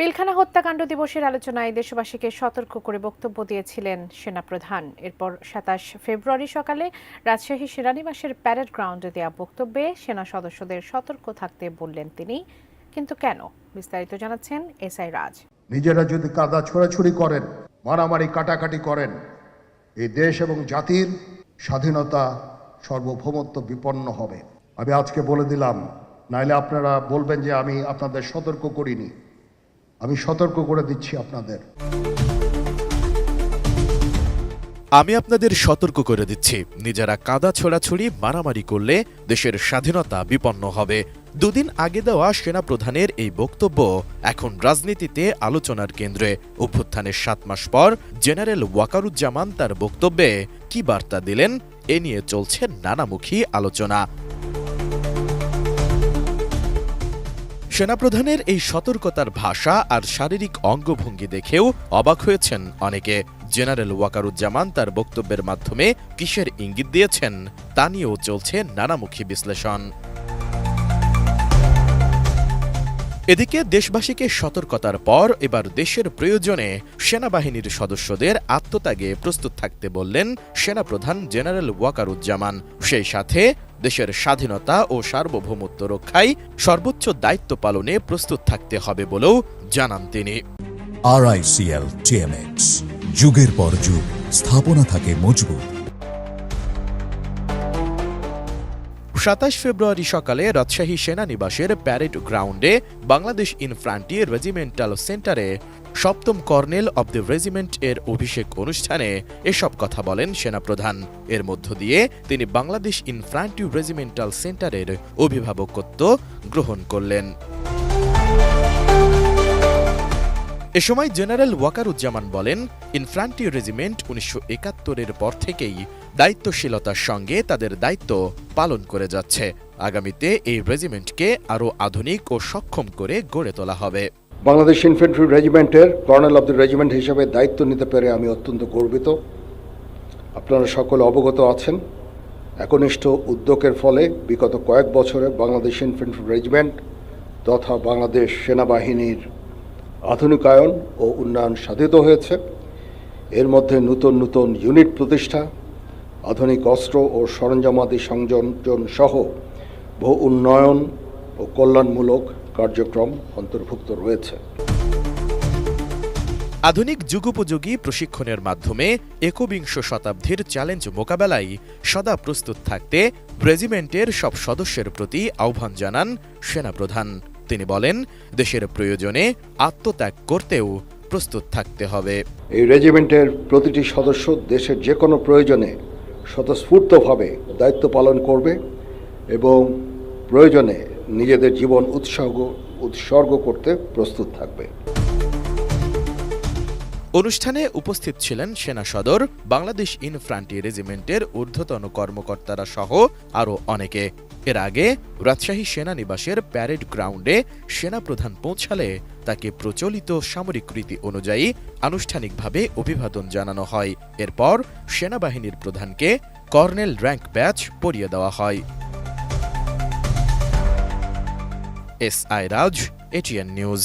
পিলখানা হত্যাকাণ্ড দিবসের আলোচনায় দেশবাসীকে সতর্ক করে বক্তব্য দিয়েছিলেন সেনাপ্রধান। এরপর সাতাশ ফেব্রুয়ারি সকালে রাজশাহী সেনানিবাসের প্যারেড গ্রাউন্ডে দেওয়া বক্তব্যে সেনা সদস্যদের সতর্ক থাকতে বললেন তিনি। কিন্তু কেন? বিস্তারিত জানাচ্ছেন এস আই রাজ। নিজেরা যদি কাদা ছোড়াছুড়ি করেন, মারামারি কাটাকাটি করেন এই দেশ এবং জাতির স্বাধীনতা সর্বভৌমত্ব বিপন্ন হবে। আমি আজকে বলে দিলাম, নাইলে আপনারা বলবেন যে আমি আপনাদের সতর্ক করিনি। আমি সতর্ক করে দিচ্ছি আপনাদের। আমি আপনাদের সতর্ক করে দিচ্ছি। নিজেরা কাদা ছোড়াছুড়ি মারামারি করলে দেশের স্বাধীনতা বিপন্ন হবে। দুদিন আগে দেওয়া সেনাপ্রধানের এই বক্তব্য এখন রাজনীতিতে আলোচনার কেন্দ্রে। অভ্যুত্থানের সাত মাস পর জেনারেল ওয়াকারুজ্জামান তার বক্তব্যে কি বার্তা দিলেন, এ নিয়ে চলছে নানামুখী আলোচনা। সেনাপ্রধানের এই সতর্কতার ভাষা আর শারীরিক অঙ্গভঙ্গি দেখেও অবাক হয়েছেন অনেকে। জেনারেল ওয়াকারুজ্জামান তার বক্তব্যের মাধ্যমে কিসের ইঙ্গিত দিয়েছেন তা নিয়েও চলছে নানামুখী বিশ্লেষণ। এদিকে দেশবাসীকে সতর্কতার পর এবার দেশের প্রয়োজনে সেনাবাহিনীর সদস্যদের আত্মত্যাগে প্রস্তুত থাকতে বললেন সেনাপ্রধান জেনারেল ওয়াকারুজ্জামান। সেই সাথে দেশের স্বাধীনতা ও সার্বভৌমত্ব রক্ষায় সর্বোচ্চ দায়িত্ব পালনে প্রস্তুত থাকতে হবে বলেও জানান তিনি। আরআইসিএল টিএমএক্স যুগের পর যুগ স্থাপনা থাকে মজবুত। সাতাশ ফেব্রুয়ারি সকালে রাজশাহী সেনানিবাসের প্যারেড গ্রাউন্ডে বাংলাদেশ ইনফ্রান্টি রেজিমেন্টাল সেন্টারে সপ্তম কর্নেল অব দ্য রেজিমেন্ট এর অভিষেক অনুষ্ঠানে এসব কথা বলেন সেনাপ্রধান। এর মধ্য দিয়ে তিনি বাংলাদেশ ইনফ্রান্টি রেজিমেন্টাল সেন্টারের অভিভাবকত্ব গ্রহণ করলেন। এ সময় জেনারেল ওয়াকারুজ্জামান বলেন ইনফ্রান্টি রেজিমেন্ট উনিশশো একাত্তরের পর থেকেই দায়িত্বশীলতার সঙ্গে তাদের দায়িত্ব পালন করে যাচ্ছে। আগামীতে এই রেজিমেন্টকে আরও আধুনিক ও সক্ষম করে গড়ে তোলা হবে। বাংলাদেশ ইনফেন্ট্রি রেজিমেন্টের কর্নেল অব দ্য রেজিমেন্ট হিসেবে দায়িত্ব নিতে পেরে আমি অত্যন্ত গর্বিত। আপনারা সকলে অবগত আছেন। একনিষ্ঠ উদ্যোগের ফলে বিগত কয়েক বছরে বাংলাদেশ ইনফেন্ট্রি রেজিমেন্ট তথা বাংলাদেশ সেনাবাহিনীর আধুনিকায়ন ও উন্নয়ন সাধিত হয়েছে। এর মধ্যে নতুন নতুন ইউনিট প্রতিষ্ঠা, আধুনিক অস্ত্র ও সরঞ্জামাদি সংযোজন সহ বহু উন্নয়ন ও কল্যাণমূলক কার্যক্রম অন্তর্ভুক্ত রয়েছে। আধুনিক যুগোপযোগী প্রশিক্ষণের মাধ্যমে একবিংশ শতাব্দীর চ্যালেঞ্জ মোকাবেলায় সদা প্রস্তুত থাকতে রেজিমেন্টের সব সদস্যের প্রতি আহ্বান জানান সেনাপ্রধান। তিনি বলেন দেশের প্রয়োজনে আত্মত্যাগ করতেও প্রস্তুত থাকতে হবে। এই রেজিমেন্টের প্রতিটি সদস্য দেশের যে কোনো প্রয়োজনে স্বতঃস্ফূর্তভাবে দায়িত্ব পালন করবে এবং প্রয়োজনে নিজেদের জীবন উৎসর্গ উৎসর্গ করতে প্রস্তুত থাকবে। অনুষ্ঠানে উপস্থিত ছিলেন সেনা সদর, বাংলাদেশ ইনফ্রান্টি রেজিমেন্টের ঊর্ধ্বতন কর্মকর্তারা সহ আরও অনেকে। এর আগে রাজশাহী সেনানিবাসের প্যারেড গ্রাউন্ডে সেনাপ্রধান পৌঁছালে তাকে প্রচলিত সামরিক রীতি অনুযায়ী আনুষ্ঠানিকভাবে অভিবাদন জানানো হয়। এরপর সেনাবাহিনীর প্রধানকে কর্নেল র্যাঙ্ক ব্যাচ পরিয়ে দেওয়া হয়। S I Raj ATN news